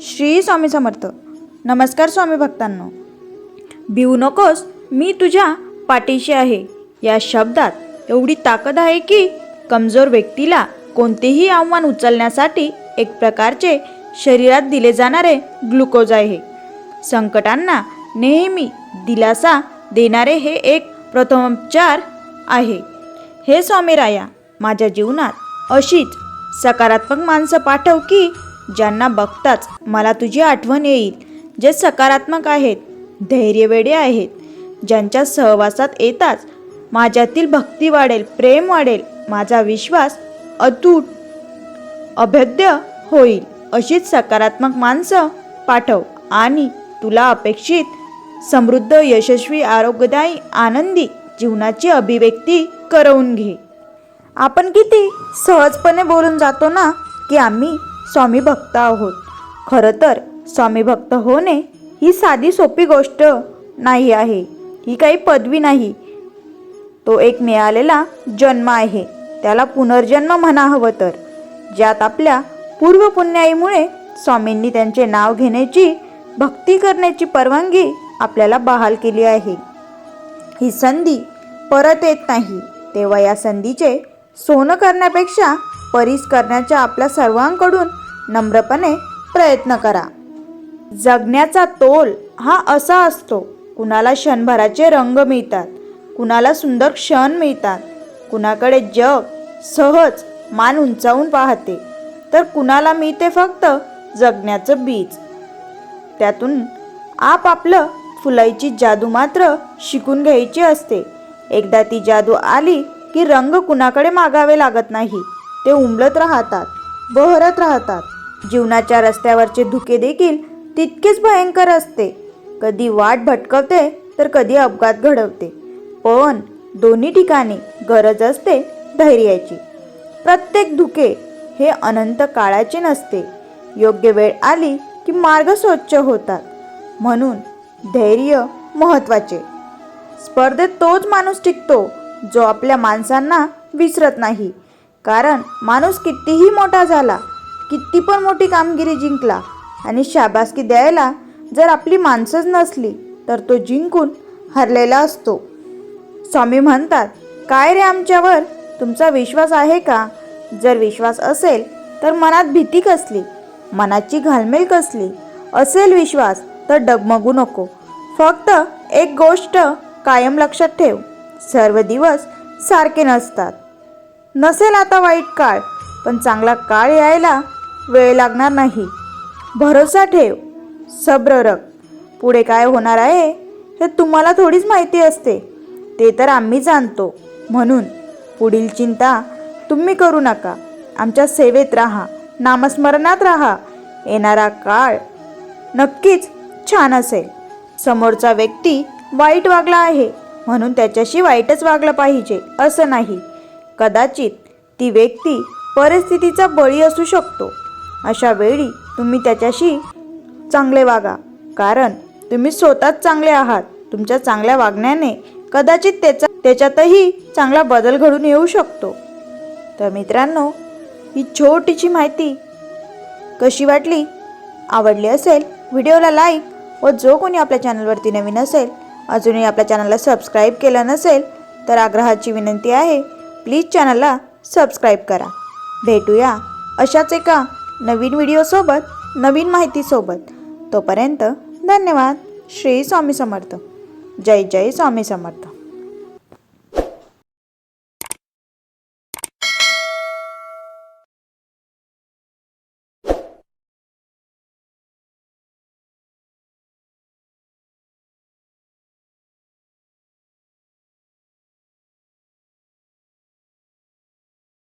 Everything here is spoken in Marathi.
श्री स्वामी समर्थ. नमस्कार स्वामी भक्तांनो. भिवू नकोस मी तुझ्या पाठीशी आहे. या शब्दात एवढी ताकद आहे की कमजोर व्यक्तीला कोणतेही आव्हान उचलण्यासाठी एक प्रकारचे शरीरात दिले जाणारे ग्लुकोज आहे. संकटांना नेहमी दिलासा देणारे हे एक प्रथमोपचार आहे. हे स्वामीराया माझ्या जीवनात अशीच सकारात्मक माणसं पाठव की ज्यांना बघताच मला तुझी आठवण येईल जे सकारात्मक आहेत धैर्यवेडे आहेत ज्यांच्या सहवासात येताच माझ्यातील भक्ती वाढेल प्रेम वाढेल माझा विश्वास अतूट अभेद्य होईल अशीच सकारात्मक माणसं पाठव आणि तुला अपेक्षित समृद्ध यशस्वी आरोग्यदायी आनंदी जीवनाची अभिव्यक्ती करवून घे. आपण किती सहजपणे बोलून जातो ना की आम्ही स्वामी भक्त आहोत. खरं तर स्वामी भक्त होणे ही साधी सोपी गोष्ट नाही आहे. ही काही पदवी नाही. तो एक मिळालेला जन्म आहे. त्याला पुनर्जन्म म्हणा हवं तर. ज्यात आपल्या पूर्वपुण्याईमुळे स्वामींनी त्यांचे नाव घेण्याची भक्ती करण्याची परवानगी आपल्याला बहाल केली आहे. ही संधी परत येत नाही. तेव्हा या संधीचे सोनं करण्यापेक्षा परीस करण्याच्या आपल्या सर्वांकडून नम्रपणे प्रयत्न करा. जगण्याचा तोल हा असा असतो कुणाला क्षणभराचे रंग मिळतात कुणाला सुंदर क्षण मिळतात. कुणाकडे जग सहज मान उंचावून पाहते तर कुणाला मिळते फक्त जगण्याचं बीज. त्यातून आप आपलं फुलाईची जादू मात्र शिकून घ्यायची असते. एकदा ती जादू आली की रंग कुणाकडे मागावे लागत नाही. ते उमलत राहतात बहरत राहतात. जीवनाच्या रस्त्यावरचे धुके देखील तितकेच भयंकर असते. कधी वाट भटकवते तर कधी अपघात घडवते. पण दोन्ही ठिकाणी गरज असते धैर्याची. प्रत्येक धुके हे अनंत काळाचे नसते. योग्य वेळ आली की मार्ग स्वच्छ होतात. म्हणून धैर्य महत्त्वाचे. स्पर्धेत तोच माणूस टिकतो जो आपल्या माणसांना विसरत नाही. कारण माणूस कितीही मोठा झाला किती पण मोठी कामगिरी जिंकला आणि शाबासकी द्यायला जर आपली माणसंच नसली तर तो जिंकून हरलेला असतो. स्वामी म्हणतात काय रे आमच्यावर? तुमचा विश्वास आहे का? जर विश्वास असेल तर मनात भीती कसली? मनाची घालमेल कसली? असेल विश्वास तर डगमगू नको. फक्त एक गोष्ट कायम लक्षात ठेव सर्व दिवस सारखे नसतात. नसेल आता वाईट काळ पण चांगला काळ यायला वेळ लागणार नाही. भरोसा ठेव सब्र रख. पुढे काय होणार आहे हे तुम्हाला थोडीच माहिती असते. ते तर आम्ही जाणतो. म्हणून पुढील चिंता तुम्ही करू नका. आमच्या सेवेत राहा नामस्मरणात राहा. येणारा काळ नक्कीच छान असेल. समोरचा व्यक्ती वाईट वागला आहे म्हणून त्याच्याशी वाईटच वागलं पाहिजे असं नाही. कदाचित ती व्यक्ती परिस्थितीचा बळी असू शकतो. अशा वेळी तुम्ही त्याच्याशी चांगले वागा. कारण तुम्ही स्वतःच चांगले आहात. तुमच्या चांगल्या वागण्याने कदाचित त्याचा त्याच्यातही चांगला बदल घडून येऊ शकतो. तर मित्रांनो ही छोटीशी माहिती कशी वाटली? आवडली असेल व्हिडिओला लाईक व जो कोणी आपल्या चॅनलवरती नवीन असेल अजूनही आपल्या चॅनलला सबस्क्राईब केलं नसेल तर आग्रहाची विनंती आहे प्लीज चॅनलला सबस्क्राईब करा. भेटूया अशाच एका नवीन व्हिडिओसोबत नवीन माहितीसोबत. तोपर्यंत धन्यवाद. श्री स्वामी समर्थ. जय जय स्वामी समर्थ.